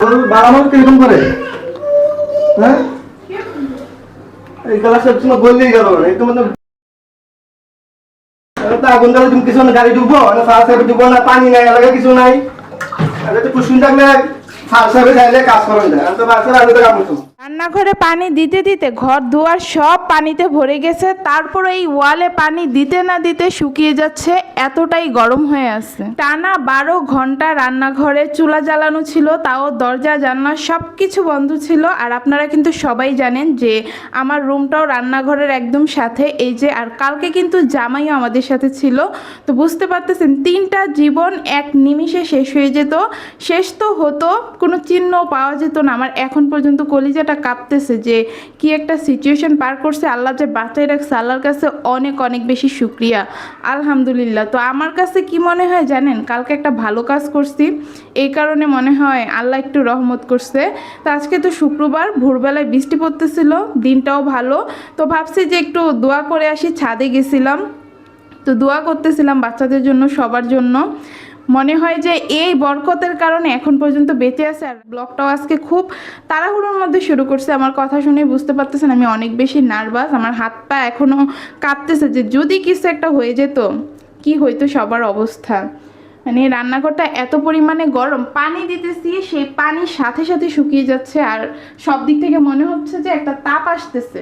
মা কীরকম করে? হ্যাঁ? এই গলা সব বললেই গেল। তো মানে আগুন দিলে তুমি কিছু না, গাড়ি ডুবো, না ফায়ার সার্ভিস ডুবো না, পানি নাই এলাকা কিছু নাই। আগে তো কুসুম থাকলে সার্ভিস চাইলে কাজ করেন তো সাহেব আমি কাম করতাম রান্নাঘরে পানি দিতে দিতে, ঘর দুয়ার সব পানিতে ভরে গেছে, তারপর এই ওয়ালে পানি দিতে না দিতে শুকিয়ে যাচ্ছে, এতটাই গরম হয়ে আছে। টানা বারো ঘণ্টা রান্নাঘরে চুলা জ্বালানো ছিল, তাও দরজা, জানলা সব কিছু বন্ধ ছিল, আর আপনারা কিন্তু সবাই জানেন যে আমার রুমটাও রান্নাঘরের একদম সাথে, এই যে, আর কালকে কিন্তু জামাইও আমাদের সাথে ছিল, তো বুঝতে পারতেছেন, তিনটা জীবন এক নিমিষে শেষ হয়ে যেত, শেষ তো হতো, কোনো চিহ্ন পাওয়া যেত না, আমার এখন পর্যন্ত কলিজাটা কাঁপতেছে যে, কি একটা সিচুয়েশন পার করছে, আল্লাহ যে বাঁচাই রাখছে, আল্লাহর কাছে অনেক অনেক বেশি শুক্রিয়া। আলহামদুলিল্লাহ। তো আমার কাছে কি মনে হয় জানেন, কালকে একটা ভালো কাজ করছি। এই কারণে মনে হয় আল্লাহ একটু রহমত করছে। তো আজকে তো শুক্রবার, ভোরবেলায় বৃষ্টি পড়তেছিল, দিনটাও ভালো। তো ভাবছি যে একটু দোয়া করে আসি, ছাদে গেছিলাম। তো দোয়া করতেছিলাম বাচ্চাদের জন্য, সবার জন্য। মনে হয় যে এই বরকতের কারণে এখন পর্যন্ত বেঁচে আছে আর ব্লগটাও আজকে খুব তাড়াহুড়োর মধ্যে শুরু করছে। আমার কথা শুনে বুঝতে পারতেছেন, আমি অনেক বেশি নার্ভাস। আমার হাত পা এখনও কাঁপতেছে যে যদি কিছু একটা হয়ে যেত, কি হইতো সবার অবস্থা? মানে রান্নাঘরটা এত পরিমাণে গরম, পানি দিতেছি, সেই পানির সাথে সাথে শুকিয়ে যাচ্ছে আর সব দিক থেকে মনে হচ্ছে যে একটা তাপ আসতেছে।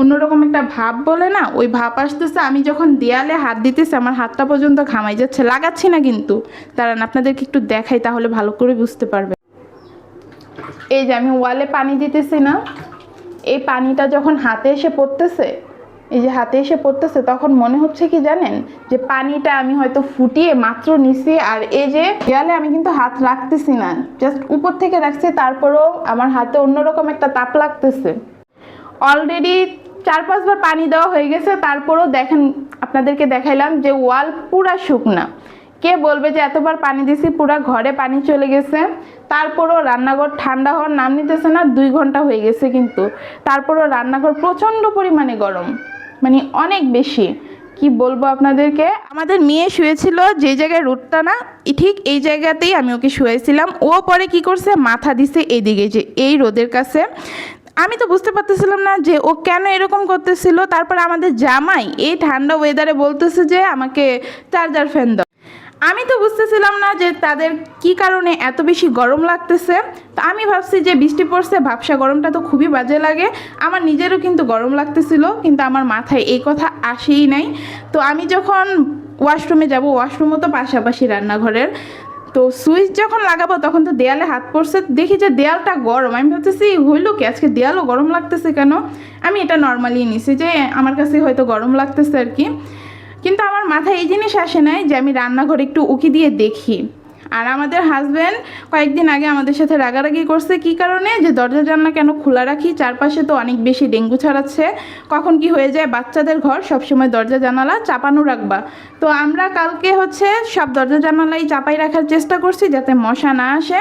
অন্যরকম একটা ভাব বলে না? ওই ভাব আসতেছে, আমি যখন দেয়ালে হাত দিতেছি, আমার হাতটা পর্যন্ত ঘামাই যাচ্ছে। লাগাচ্ছি না কিন্তু। দাঁড়ান, আপনাদেরকে একটু দেখাই, তাহলে ভালো করে বুঝতে পারবে এই যে আমি ওয়ালে পানি দিতেছি না। এই পানিটা যখন হাতে এসে পড়তেছে, এই যে হাতে এসে পড়তেছে, তখন মনে হচ্ছে কি জানেন? যে পানিটা আমি হয়তো ফুটিয়ে মাত্র নিছি, আর এই যে দেয়ালে আমি কিন্তু হাত রাখতেছি না। জাস্ট উপর থেকে রাখছি, তারপরেও আমার হাতে অন্যরকম একটা তাপ লাগতেছে। অলরেডি চার পাঁচবার পানি দেওয়া হয়ে গেছে, তারপরও দেখেন, আপনাদেরকে দেখাইলাম যে ওয়াল পুরা শুকনা। কে বলবে যে এতবার পানি দিছি, পুরা ঘরে পানি চলে গেছে। তারপরও রান্নাঘর ঠান্ডা হওয়ার নাম নিতেছে না, দুই ঘণ্টা হয়ে গেছে কিন্তু। তারপরও রান্নাঘর প্রচণ্ড পরিমাণে গরম মানে অনেক বেশি। কি বলব আপনাদেরকে? আমাদের মেয়ে শুয়েছিল যে জায়গায় রোদটা না ঠিক এই জায়গাতেই আমি ওকে শুয়েছিলাম ও পরে কি করছে, মাথা দিছে এইদিকে, যে এই রোদের কাছে। আমি তো বুঝতে পারতেছিলাম না যে ও কেন এরকম করতেছিল। তারপর আমাদের জামাই এই ঠান্ডা ওয়েদারে বলতেছে যে আমাকে চার্জার ফ্যান দাও। আমি তো বুঝতেছিলাম না যে তাদের কি কারণে এত বেশি গরম লাগতেছে। তো আমি ভাবছি যে বৃষ্টি পড়ছে, ভাবসা গরমটা তো খুবই বাজে লাগে। আমার নিজেরও কিন্তু গরম লাগতেছিল, কিন্তু আমার মাথায় এই কথা আসেই নাই। তো আমি যখন ওয়াশরুমে যাব ওয়াশরুমও তো পাশাপাশি রান্নাঘরের। তো সুইচ যখন লাগাবো তখন তো দেয়ালে হাত পড়ছে। দেখি যে দেয়ালটা গরম। আমি ভাবতেছি, হইল কি? আজকে দেয়ালও গরম লাগতেছে কেন? আমি এটা নর্মালি নিছি যে আমার কাছে হয়তো গরম লাগতেছে আর কি। কিন্তু আমার মাথায় এই জিনিস আসে নাই যে আমি রান্নাঘরে একটু উকি দিয়ে দেখি। আর আমাদের হাজব্যান্ড কয়েকদিন আগে আমাদের সাথে রাগারাগি করছে, কি কারণে? যে দরজা জানলা কেন খোলা রাখি? চারপাশে তো অনেক বেশি ডেঙ্গু ছড়াচ্ছে। কখন কি হয়ে যায় বাচ্চাদের ঘর? সবসময় দরজা জানালা চাপানো রাখবা। তো আমরা কালকে হচ্ছে সব দরজা জানালাই চাপাই রাখার চেষ্টা করছি যাতে মশা না আসে।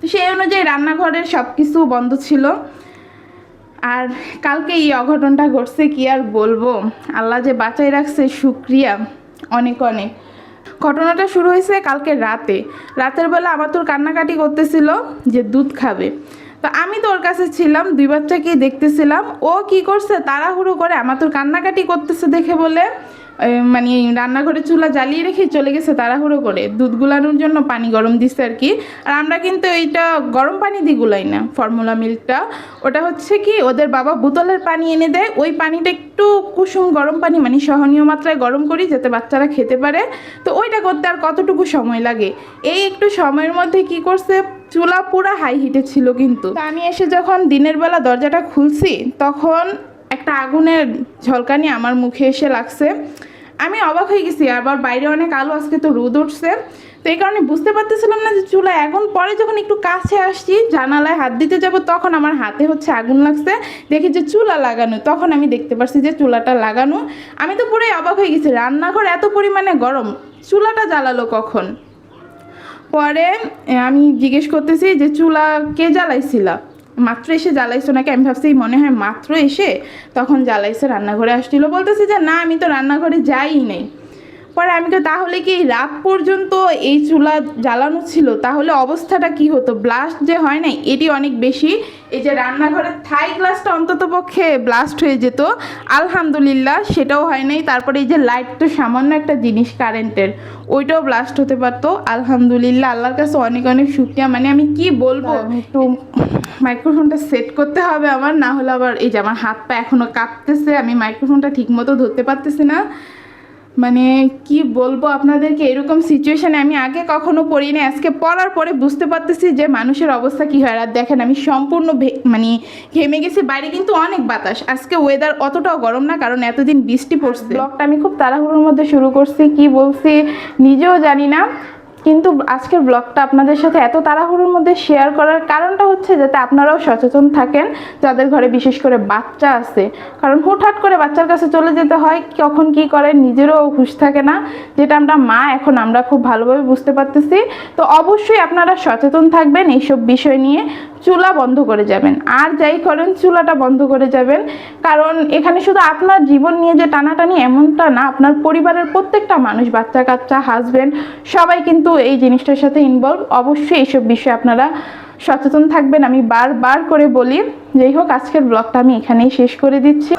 তো সেই অনুযায়ী রান্নাঘরের সব কিছু বন্ধ ছিল। আর কালকে এই অঘটনটা ঘটছে কি আর বলব? আল্লাহ যে বাঁচাই রাখছে, শুক্রিয়া। অনেক অনেক। ঘটনাটা শুরু হয়েছে কালকে রাতে। রাতের বেলা আমার তোর কান্নাকাটি করতেছিল যে দুধ খাবে। তো আমি তো ওর কাছে ছিলাম, দুই বাচ্চাকেই দেখতেছিলাম। ও কি করছে, তাড়াহুড়ো করে আমার তোর কান্নাকাটি করতেছে দেখে বলে মানে রান্নাঘরে চুলা জ্বালিয়ে রেখে চলে গেছে তাড়াহুড়ো করে। দুধ গুলানোর জন্য পানি গরম দিচ্ছে আর কি। আর আমরা কিন্তু এইটা গরম পানি দিয়ে গুলাই না ফর্মুলা মিল্কটা ওটা হচ্ছে কি, ওদের বাবা বোতলের পানি এনে দেয়। ওই পানিটা একটু কুসুম গরম পানি মানে সহনীয় মাত্রায় গরম করি যাতে বাচ্চারা খেতে পারে। তো ওইটা করতে আর কতটুকু সময় লাগে? এই একটু সময়ের মধ্যে কি করছে, চুলা পুরা হাই হিটে ছিল কিন্তু। আমি এসে যখন দিনের বেলা দরজাটা খুলছি, তখন একটা আগুনের ঝলকানি আমার মুখে এসে লাগছে। আমি অবাক হয়ে গেছি, আবার বাইরে অনেক আলো, আজকে তো রোদ উঠছে। তো এই কারণে বুঝতে পারতেছিলাম না যে চুলা এখন, পরে যখন একটু কাছে আসছি, জানালায় হাত দিতে যাব, তখন আমার হাতে হচ্ছে আগুন লাগছে। দেখি যে চুলা লাগানো, তখন আমি দেখতে পারছি যে চুলাটা লাগানো। আমি তো পুরোই অবাক হয়ে গেছি, রান্নাঘর এত পরিমাণে গরম, চুলাটা জ্বালালো কখন? পরে আমি জিজ্ঞেস করতেছি যে চুলা কে জ্বালাইছিলা? মাত্র এসে জ্বালাইছো নাকি? আমি ভাবছি মনে হয় মাত্র এসে তখন জ্বালাইছে, রান্নাঘরে আসছিল। বলতেছে যে, না, আমি তো রান্নাঘরে যাই নাই। পরে আমি তো তাহলে কি রাত পর্যন্ত এই চুলা জ্বালানো ছিল? তাহলে অবস্থাটা কি হতো? ব্লাস্ট যে হয় না এটি অনেক বেশি। এই যে রান্নাঘরের থাই গ্লাসটা অন্তত পক্ষে ব্লাস্ট হয়ে যেত। আলহামদুলিল্লাহ সেটাও হয় নাই। তারপরে এই যে লাইট তো সামান্য একটা জিনিস কারেন্টের ওইটাও ব্লাস্ট হতে পারতো। আলহামদুলিল্লাহ আল্লাহর কাছে অনেক অনেক শুক্রিয়া। মানে আমি কি বলব? একটু। মাইক্রোফোনটা সেট করতে হবে আমার না হলে আবার এই যে আমার হাত পা এখনও কাঁপতেছে। আমি মাইক্রোফোনটা ঠিকমতো ধরতে পারতেছি না। মানে কি বলব আপনাদেরকে, এরকম সিচুয়েশানে আমি আগে কখনো পড়িনি, আজকে পড়ার পরে বুঝতে পারতেছি যে মানুষের অবস্থা কি হয়। আর দেখেন, আমি সম্পূর্ণ মানে ঘেমে গেছি, বাইরে কিন্তু অনেক বাতাস। আজকে ওয়েদার অতটাও গরম না, কারণ এতদিন বৃষ্টি পড়ছে। ব্লগটা আমি খুব তাড়াহুড়োর মধ্যে শুরু করছি, কি বলছি নিজেও জানি না। কিন্তু আজকের ব্লগটা আপনাদের সাথে এত তাড়াহুড়োর মধ্যে শেয়ার করার কারণটা হচ্ছে যাতে আপনারাও সচেতন থাকেন, যাদের ঘরে বিশেষ করে বাচ্চা আছে। কারণ হুটহাট করে বাচ্চার কাছে চলে যেতে হয়, কখন কি করে নিজেরও খুশ থাকে না, যেটা আমরা মা, এখন আমরা খুব ভালোভাবে বুঝতে পারতেছি। তো অবশ্যই আপনারা সচেতন থাকবেন এইসব বিষয় নিয়ে। চুলা বন্ধ করে যাবেন। আর যাই করেন, চুলাটা বন্ধ করে যাবেন। কারণ এখানে শুধু আপনার জীবন নিয়ে যে টানাটানি এমনটা না, আপনার পরিবারের প্রত্যেকটা মানুষ, বাচ্চা কাচ্চা হাজব্যান্ড সবাই কিন্তু এই জিনিসটার সাথে ইনভলভ অবশ্যই এইসব বিষয়ে আপনারা সচেতন থাকবেন। আমি বারবার করে বলি, যাই হোক, আজকের ব্লগটা আমি এখানেই শেষ করে দিচ্ছি।